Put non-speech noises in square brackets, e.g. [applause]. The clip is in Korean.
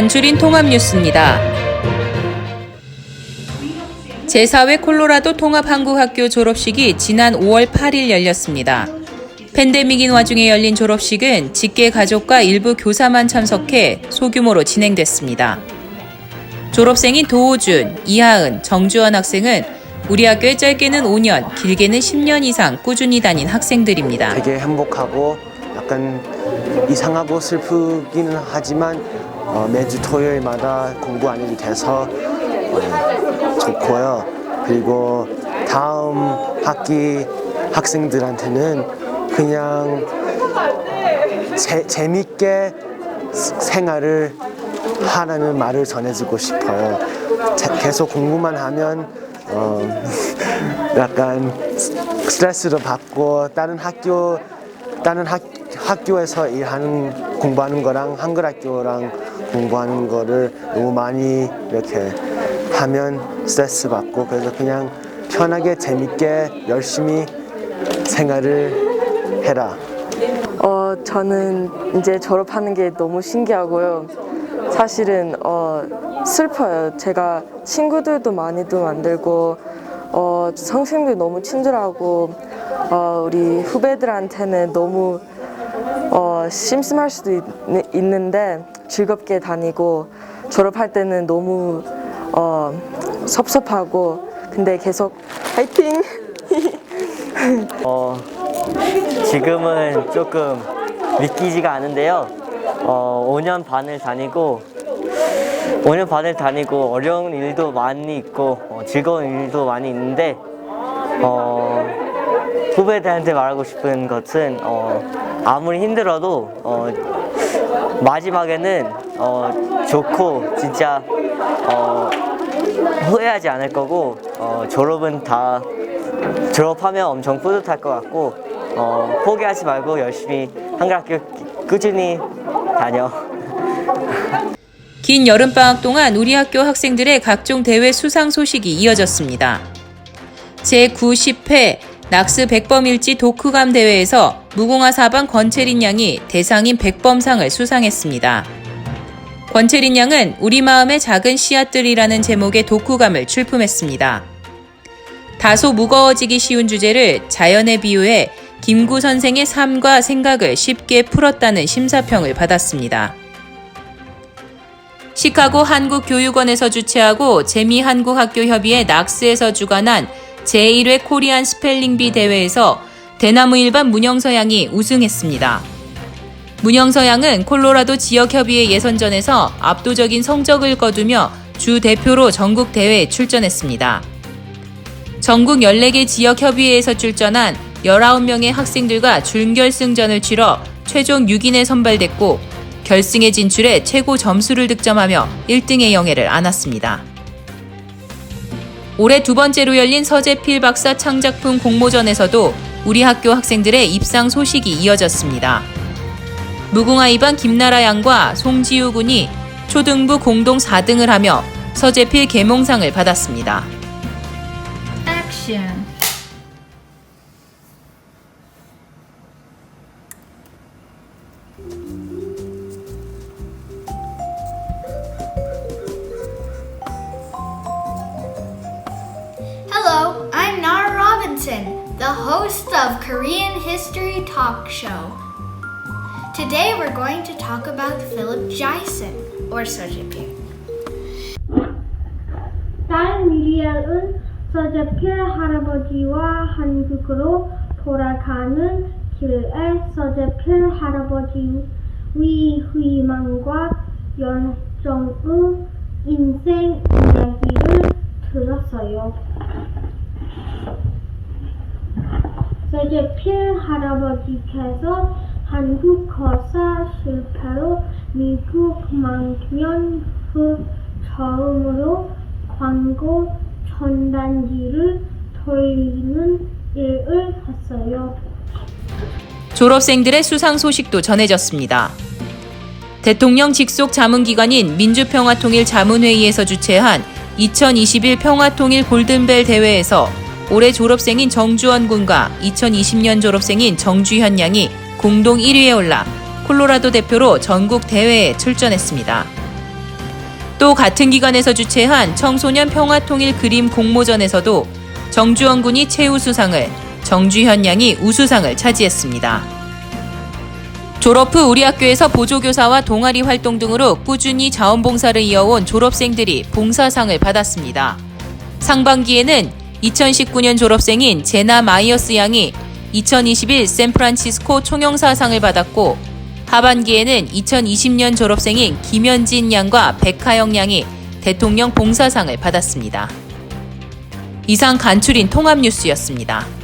간추린 통합 뉴스입니다. 제4회 콜로라도 통합한국학교 졸업식이 지난 5월 8일 열렸습니다. 팬데믹인 와중에 열린 졸업식은 직계 가족과 일부 교사만 참석해 소규모로 진행됐습니다. 졸업생인 도호준, 이하은, 정주원 학생은 우리 학교에 짧게는 5년, 길게는 10년 이상 꾸준히 다닌 학생들입니다. 되게 행복하고 약간 이상하고 슬프기는 하지만 어, 매주 토요일마다 공부 안 해도 돼서 어, 좋고요. 그리고 다음 학기 학생들한테는 그냥 재, 재밌게 생활을 하라는 말을 전해주고 싶어요. 자- 계속 공부만 하면 어, [laughs] 약간 스트레스를 받고 다른 학교 다른 학, 학교에서 일하는 공부하는 거랑 한글 학교랑 공부하는 거를 너무 많이 이렇게 하면 스트레스 받고 그래서 그냥 편하게 재밌게 열심히 생활을 해라. 어, 저는 이제 졸업하는 게 너무 신기하고요. 사실은 어, 슬퍼요. 제가 친구들도 많이도 만들고 어, 선생님들 너무 친절하고 어, 우리 후배들한테는 너무 어, 심심할 수도 있, 있는데 즐겁게 다니고 졸업할 때는 너무 어, 섭섭하고 근데 계속 화이팅! [laughs] 어, 지금은 조금 믿기지가 않은데요. 어, 5년 반을 다니고 5년 반을 다니고 어려운 일도 많이 있고 어, 즐거운 일도 많이 있는데 어, 후배들한테 말하고 싶은 것은 어, 아무리 힘들어도 어, 마지막에는 어, 좋고 진짜 어, 후회하지 않을 거고 어, 졸업은 다 졸업하면 엄청 뿌듯할 것 같고 어, 포기하지 말고 열심히 한글학교 꾸준히 다녀. 긴 여름방학 동안 우리 학교 학생들의 각종 대회 수상 소식이 이어졌습니다. 제90회 낙스 백범일지 독후감 대회에서 무궁화 사방 권채린 양이 대상인 백범상을 수상했습니다. 권채린 양은 우리 마음의 작은 씨앗들이라는 제목의 독후감을 출품했습니다. 다소 무거워지기 쉬운 주제를 자연에 비유해 김구 선생의 삶과 생각을 쉽게 풀었다는 심사평을 받았습니다. 시카고 한국교육원에서 주최하고 재미한국학교협의회 낙스에서 주관한 제1회 코리안 스펠링비 대회에서 대나무 일반 문영서 양이 우승했습니다. 문영서 양은 콜로라도 지역협의회 예선전에서 압도적인 성적을 거두며 주 대표로 전국 대회에 출전했습니다. 전국 14개 지역협의회에서 출전한 19명의 학생들과 준결승전을 치러 최종 6인에 선발됐고 결승에 진출해 최고 점수를 득점하며 1등의 영예를 안았습니다. 올해 두 번째로 열린 서재필 박사 창작품 공모전에서도 우리 학교 학생들의 입상 소식이 이어졌습니다. 무궁화 2반 김나라 양과 송지우 군이 초등부 공동 4등을 하며 서재필 계몽상을 받았습니다. Hello, the host of Korean History Talk Show. Today we're going to talk about Philip Jason, or Sojipyu. 딸 미리엘은 서재필 할아버지와 한국으로 돌아가는 길에 서재필 할아버지 위희망과 열정의 인생 이야기를 들었어요. 서재필 할아버지께서 한국 거사 실패로 미국 망년 후 처음으로 광고 전단지를 돌리는 일을 했어요. 졸업생들의 수상 소식도 전해졌습니다. 대통령 직속 자문기관인 민주평화통일 자문회의에서 주최한 2021 평화통일 골든벨 대회에서 올해 졸업생인 정주원 군과 2020년 졸업생인 정주현 양이 공동 1위에 올라 콜로라도 대표로 전국 대회에 출전했습니다. 또 같은 기관에서 주최한 청소년 평화통일 그림 공모전에서도 정주원 군이 최우수상을, 정주현 양이 우수상을 차지했습니다. 졸업 후 우리 학교에서 보조교사와 동아리 활동 등으로 꾸준히 자원봉사를 이어온 졸업생들이 봉사상을 받았습니다. 상반기에는 2019년 졸업생인 제나 마이어스 양이 2021 샌프란시스코 총영사상을 받았고 하반기에는 2020년 졸업생인 김현진 양과 백하영 양이 대통령 봉사상을 받았습니다. 이상 간추린 통합뉴스였습니다.